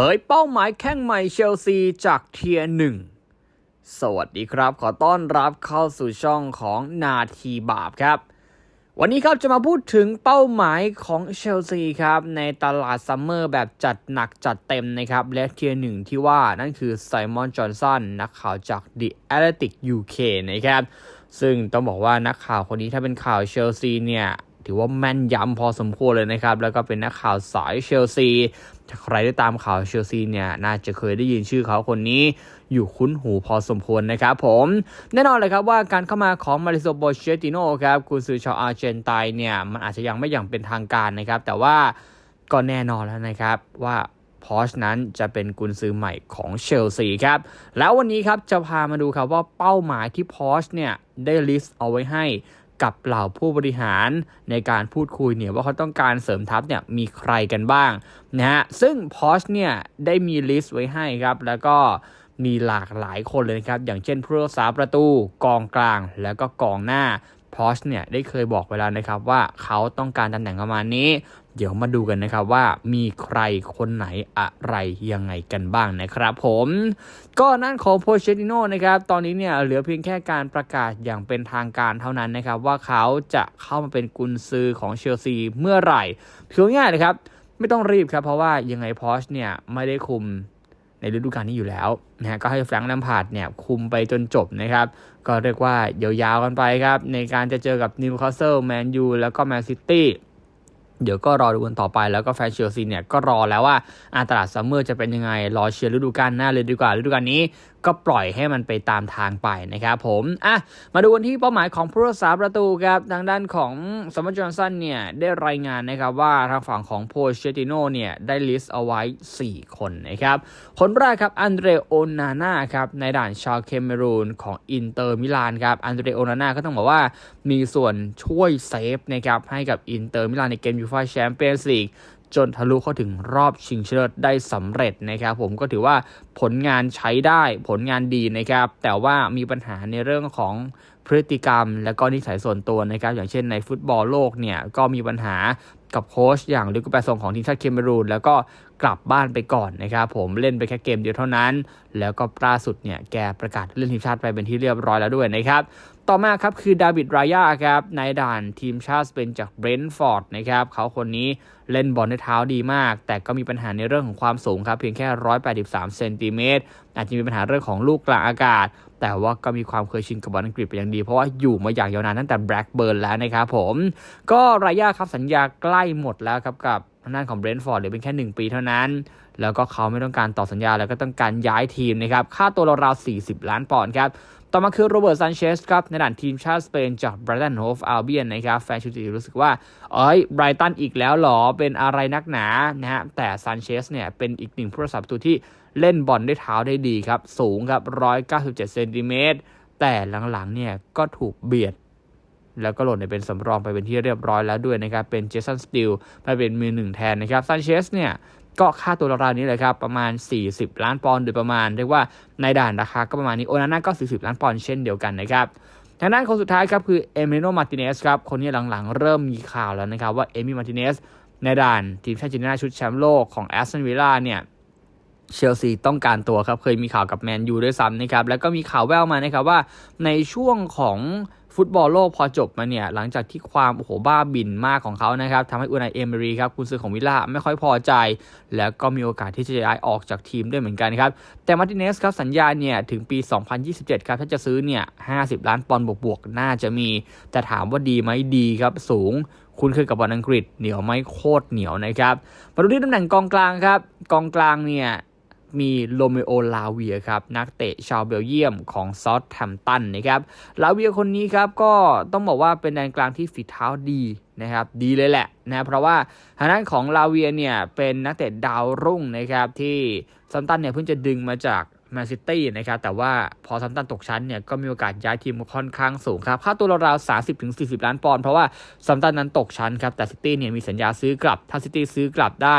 ผยเป้าหมายแข้งใหม่เชลซีจากเทียหนึ่ง สวัสดีครับ ขอต้อนรับเข้าสู่ช่องของนาทีบาปครับ วันนี้ครับจะมาพูดถึงเป้าหมายของเชลซีครับ ในตลาดซัมเมอร์แบบจัดหนักจัดเต็มนะครับ และเทียหนึ่งที่ว่านั่นคือไซมอนจอห์นสันนักข่าวจาก The Athletic UK นะครับ ซึ่งต้องบอกว่านักข่าวคนนี้ถ้าเป็นข่าวเชลซีเนี่ย ถือว่าแม่นยำพอสมควรเลยนะครับ แล้วก็เป็นนักข่าวสายเชลซีถ้าใครได้ตามข่าวเชลซีเนี่ยน่าจะเคยได้ยินชื่อเขาคนนี้อยู่คุ้นหูพอสมควรนะครับผม แน่นอนเลยครับว่าการเข้ามาของมาริโซโบเชติโนครับกุนซือชาวอาร์เจนไตน์เนี่ยมันอาจจะยังไม่อย่างเป็นทางการนะครับ แต่ว่าก็แน่นอนแล้วนะครับว่าพอชนั้นจะเป็นกุนซือใหม่ของเชลซีครับ แล้ววันนี้ครับจะพามาดูครับว่าเป้าหมายที่พอชเนี่ยได้ลิสต์เอาไว้ให้ กับเหล่าผู้บริหารในการพูดคุยเนี่ยว่าเขาต้องการเสริมทัพเนี่ยมีใครกันบ้างนะฮะซึ่งพอชเนี่ยได้มีลิสต์ไว้ให้ครับแล้วก็มีหลากหลายคนเลยนะครับ อย่างเช่นผู้รักษาประตูกองกลาง แล้วก็กองหน้า พอชเนี่ยได้เคยบอกไปแล้วนะครับว่าเขาต้องการตำแหน่งประมาณนี้ เดี๋ยวมาดูกันนะครับว่ามีใครคนไหนอะไรยังไงกันบ้างนะครับผมก็นั่นของโพเชติโนนะครับตอนนี้เนี่ยเหลือเพียงแค่การประกาศอย่างเป็นทางการเท่านั้นนะครับว่าเขาจะเข้ามาเป็นกุนซือของเชลซีเมื่อไหร่เพียงง่ายเลยครับไม่ต้องรีบครับเพราะว่ายังไงพอชเนี่ยไม่ได้คุม ในฤดูกาลนี้อยู่แล้วนะฮะก็ให้แฟรงค์ลัมพาร์ดเนี่ยคุมไปจนจบนะครับ ก็เรียกว่ายาวๆกันไปครับ ในการจะเจอกับนิวคาสเซิลแมนยูแล้วก็แมนซิตี้เดี๋ยวก็รอดูกันต่อไปแล้วก็แฟนเชลซีเนี่ยก็รอแล้วว่าอาตลาดซัมเมอร์จะเป็นยังไง รอเชียร์ฤดูกาลหน้าเลยดีกว่าฤดูกาลนี้ ก็ปล่อยให้มันไปตามทางไปนะครับผมอะมาดูกันที่เป้าหมายของผู้รักษาประตูครับทางด้านของสมจอห์นสันเนี่ยได้รายงานนะครับว่าทางฝั่งของโพเชติโนเนี่ยได้ลิสต์เอาไว้ 4 คนนะครับคนแรกครับอันเดรโอนาน่าครับในด่านชาวเคเมรูนของอินเตอร์มิลานครับอันเดรโอนาน่าก็ต้องบอกว่ามีส่วนช่วยเซฟนะครับให้กับอินเตอร์มิลานในเกมยูฟ่าแชมเปี้ยนส์ลีก จนทะลุเข้าถึงรอบชิงชนะเลิศได้สำเร็จนะครับ ผมก็ถือว่าผลงานใช้ได้ผลงานดีนะครับ แต่ว่ามีปัญหาในเรื่องของพฤติกรรม และก็นิสัยส่วนตัวนะครับ อย่างเช่นในฟุตบอลโลกเนี่ยก็มีปัญหากับโค้ชอย่างลิกุแปซงของทีมชาติเคเมรูนแล้วก็ กลับบ้านไปก่อนนะครับผมเล่นไปแค่เกมเดียวเท่านั้น แล้วก็ล่าสุดเนี่ยแกประกาศเล่นทีมชาติไปเป็นที่เรียบร้อยแล้วด้วยนะครับต่อมาครับคือดาวิดรายาครับในด่านทีมชาติสเปนจากเบรนท์ฟอร์ดนะครับเขาคนนี้เล่นบอลด้วยเท้าดีมาก แต่ก็มีปัญหาในเรื่องของความสูงครับเพียงแค่ 183 เซนติเมตรอาจจะมีปัญหาเรื่องของลูกกลางอากาศ แต่ว่าก็มีความเคยชินกับบอลอังกฤษเป็นอย่างดี เพราะว่าอยู่มาอย่างยาวนานตั้งแต่แบล็กเบิร์นแล้วนะครับผม ก็รายาครับสัญญาใกล้หมดแล้วครับกับางด้านของเบรนท์ฟอร์ดเหลือเป็นแค่ 1 ปีเท่านั้น แล้วก็เขาไม่ต้องการต่อสัญญาแล้วก็ต้องการย้ายทีมนะครับ ค่าตัวราวๆ40 ล้านปอนด์ครับ ต่อมาคือโรเบิร์ตซันเชสครับ ในด่านทีมชาติสเปนจากไบรตันโฮฟอัลเบียนนะครับ แฟนชูติรู้สึกว่า เอ้ยไบรตันอีกแล้วหรอ เป็นอะไรนักหนานะฮะ แต่ซันเชสเนี่ยเป็นอีกหนึ่งผู้รักษาประตูที่เล่นบอลด้วยเท้าได้ดีครับ สูงครับ197เซนติเมตรแต่หลังๆเนี่ยก็ถูกเบียด แล้วก็หล่นในเป็นสำรองไปเป็นที่เรียบร้อยแล้วด้วยนะครับ เป็นเจสันสติลไปเป็นมือหนึ่งแทนนะครับซันเชสเนี่ยก็ค่าตัวราวนี้เลยครับ ประมาณ 40 ล้านปอนด์โดยประมาณ เรียกว่าในด่านราคาก็ประมาณนี้ โอนาน่าก็ 40 ล้านปอนด์เช่นเดียวกันนะครับทางด้านคนสุดท้ายครับคือเอเมโนมาติเนสครับ คนนี้หลังๆ เริ่มมีข่าวแล้วนะครับ ว่าเอมิมาติเนสในด่านทีมชาติจีน่าชุดแชมป์โลกของแอสตันวิลล่าเนี่ยเชลซีต้องการตัวครับ เคยมีข่าวกับแมนยูด้วยซ้ำนะครับ แล้วก็มีข่าวแววมานะครับว่าในช่วงของ ฟุตบอลโลกพอจบมาเนี่ยหลังจากที่ความโอ้โหบ้าบินมากของเขานะครับทำให้อูนายเอเมรีครับคุณซื้อของวิลล่าไม่ค่อยพอใจ แล้วก็มีโอกาสที่จะย้ายออกจากทีมด้วยเหมือนกันครับแต่มาร์ติเนสครับสัญญาเนี่ยถึงปี 2027 ครับถ้าจะซื้อเนี่ย 50 ล้านปอนด์บวกๆ น่าจะมี แต่ถามว่าดีไหมดีครับสูงคุณเคยกับบอลอังกฤษเหนียวไหมโคตรเหนียวนะครับมาดูที่ตำแหน่งกองกลางครับกองกลางเนี่ย มีโรเมโอลาเวียครับนักเตะชาวเบลเยียมของซอสแทมตันนะครับลาเวียคนนี้ครับก็ต้องบอกว่าเป็นแดนกลางที่ฝีเท้าดีนะครับดีเลยแหละนะเพราะว่าทางด้านของลาเวียเนี่ยเป็นนักเตะดาวรุ่งนะครับที่ซัมตันเนี่ยเพิ่งจะดึงมาจากแมนซิตี้นะครับแต่ว่าพอซัมตันตกชั้นเนี่ยก็มีโอกาสย้ายทีมค่อนข้างสูงครับค่าตัวราวๆ30ถึง40ล้านปอนด์เพราะว่าซัมตันนั้นตกชั้นครับแต่ซิตี้เนี่ยมีสัญญาซื้อกลับถ้าซิตี้ซื้อกลับได้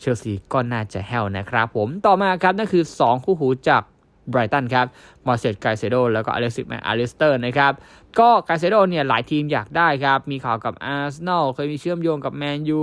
เชลซีก็น่าจะแฮวนะครับผมต่อมาครับนั่นคือ 2 คู่หูจากไบรตันครับมาเซตไกเซโดแล้วก็อเล็กซิสแมนอาริสเตอร์นะครับ ก็ไกเซโดเนี่ยหลายทีมอยากได้ครับ มีข่าวกับอาร์เซนอลเคยมีเชื่อมโยงกับแมนยู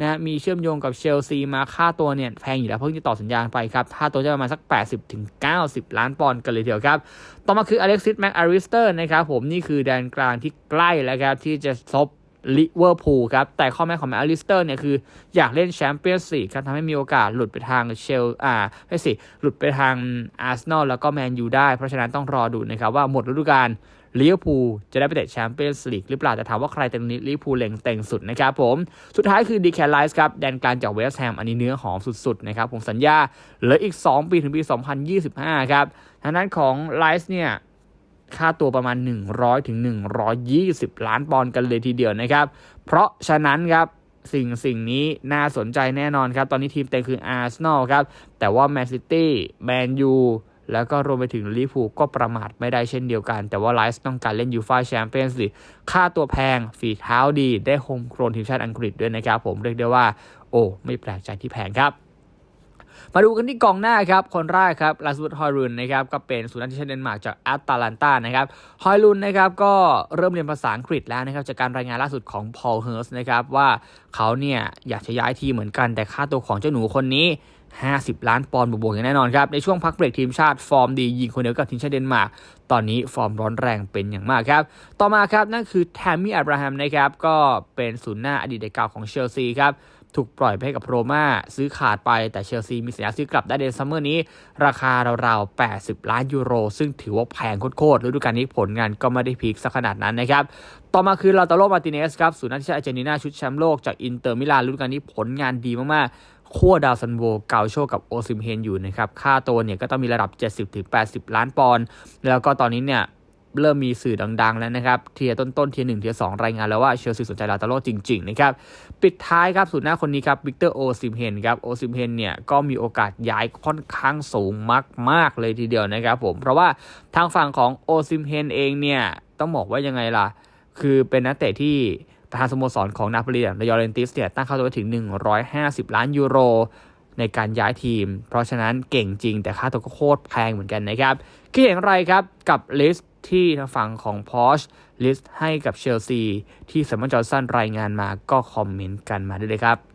นะฮะมีเชื่อมโยงกับเชลซีมาค่าตัวเนี่ยแพงอยู่แล้วเพิ่งจะต่อสัญญาไปครับค่าตัวจะประมาณสัก 80ถึง90ล้านปอนด์กันเลยทีเดียวครับ ต่อมาคืออเล็กซิสแมกอาริสเตอร์นะครับผมนี่คือแดนกลางที่ใกล้แล้วครับที่จะซบ ลิเวอร์พูลครับ แต่ข้อแม้ของแมกอาริสเตอร์เนี่ยคืออยากเล่นแชมเปี้ยนส์ลีกครับทำให้มีโอกาสหลุดไปทางเชลอ่าไม่สิ หลุดไปทางอาร์เซนอลแล้วก็แมนยูได้ เพราะฉะนั้นต้องรอดูนะครับว่าหมดฤดูกาลลิเวอร์พูลจะได้ไปเตะแชมเปี้ยนส์ลีกหรือเปล่าแต่ถามว่าใครเต็มนี้ลิเวอร์พูลเล็งเต็งสุดนะครับผม สุดท้ายคือดีแคลไลส์ครับ แดนกลางจากเวสต์แฮมอันนี้เนื้อหอมสุดๆนะครับผมสัญญาเหลืออีก 2 ปีถึงปี 2025 ครับทางด้านของไลส์เนี่ย ค่าตัวประมาณ 100ถึง120 ล้านปอนด์กันเลยทีเดียวนะครับ เพราะฉะนั้นครับสิ่งสิ่งนี้น่าสนใจแน่นอนครับ ตอนนี้ทีมเต็งคืออาร์เซนอลครับ แต่ว่าแมนซิตี้แมนยูแล้วก็รวมไปถึงลิเวอร์พูก็ประมาทไม่ได้เช่นเดียวกัน แต่ว่าไลฟ์ต้องการเล่นยูฟ่าแชมเปี้ยนส์ลีกค่าตัวแพง ฝีเท้าดี ได้โฮมโกรนทีมชาติอังกฤษด้วยนะครับ ผมเรียกได้ว่า โอ้ ไม่แปลกใจที่แพงครับ มาดูกันที่กองหน้าครับคนแรกครับลาสวุดฮอยรุนนะครับก็เป็นสุนัขที่ชาเดนมาร์กจากแอตแลนตานะครับฮอยรุนนะครับก็เริ่มเรียนภาษาอังกฤษแล้วนะครับจากการรายงานล่าสุดของพอลเฮิร์สนะครับว่าเขาเนี่ยอยากจะย้ายทีเหมือนกันแต่ค่าตัวของเจ้าหนูคนนี้ 50 ล้านปอนด์บวกๆอย่างแน่นอนครับ ในช่วงพักเบรกทีมชาติฟอร์มดียิงคนเดียวกับทีมชาติเดนมาร์กตอนนี้ฟอร์มร้อนแรงเป็นอย่างมากครับ ต่อมาครับนั่นคือแทมมี่อับราฮัมนะครับก็เป็นศูนย์หน้าอดีตเก่าของเชลซีครับ ถูกปล่อยไปกับโรม่าซื้อขาดไปแต่เชลซีมีสัญญาซื้อกลับได้ในซัมเมอร์นี้ ราคาราวๆ 80 ล้านยูโร ซึ่งถือว่าแพงโคตรๆฤดูกาลนี้ผลงานก็ไม่ได้พีคสักขนาดนั้นนะครับต่อมาคือลาตาโลมาติเนสครับศูนย์นักทีมชาติอาร์เจนตินาชุดแชมป์โลกจากอินเตอร์มิลานฤดูกาลนี้ผลงานดีมากๆขั้วดาวซันโวเกาโชกับโอซิมเฮนอยู่นะครับค่าตัวเนี่ยก็ต้องมีระดับ 70-80 ล้านปอนด์แล้วก็ตอนนี้เนี่ย เริ่มมีสื่อดังๆ แล้วนะครับเทียต้นๆเทียหนึ่งเทียสองรายงานแล้วว่าเชลซีสนใจลาตาโลจริงๆนะครับปิดท้ายครับสุดหน้าคนนี้ครับวิกเตอร์โอซิมเฮนครับโอซิมเฮนเนี่ยก็มีโอกาสย้ายค่อนข้างสูงมากๆเลยทีเดียวนะครับผมเพราะว่าทางฝั่งของโอซิมเฮนเองเนี่ยต้องบอกว่ายังไงล่ะ คือเป็นนักเตะที่ประธานสโมสรของนาโปลีอย่างยอร์เรนติสเนี่ยตั้งค่าตัวไว้ถึง 150 ล้านยูโรในการย้ายทีม เพราะฉะนั้นเก่งจริงแต่ค่าตัวก็โคตรแพงเหมือนกันนะครับคิดอย่างไรครับกับลิสต์ ที่ทางฝั่งของพอชลิสต์ให้กับเชลซีที่สมมอนจอร์สันรายงานมาก็คอมเมนต์กันมาได้เลยครับ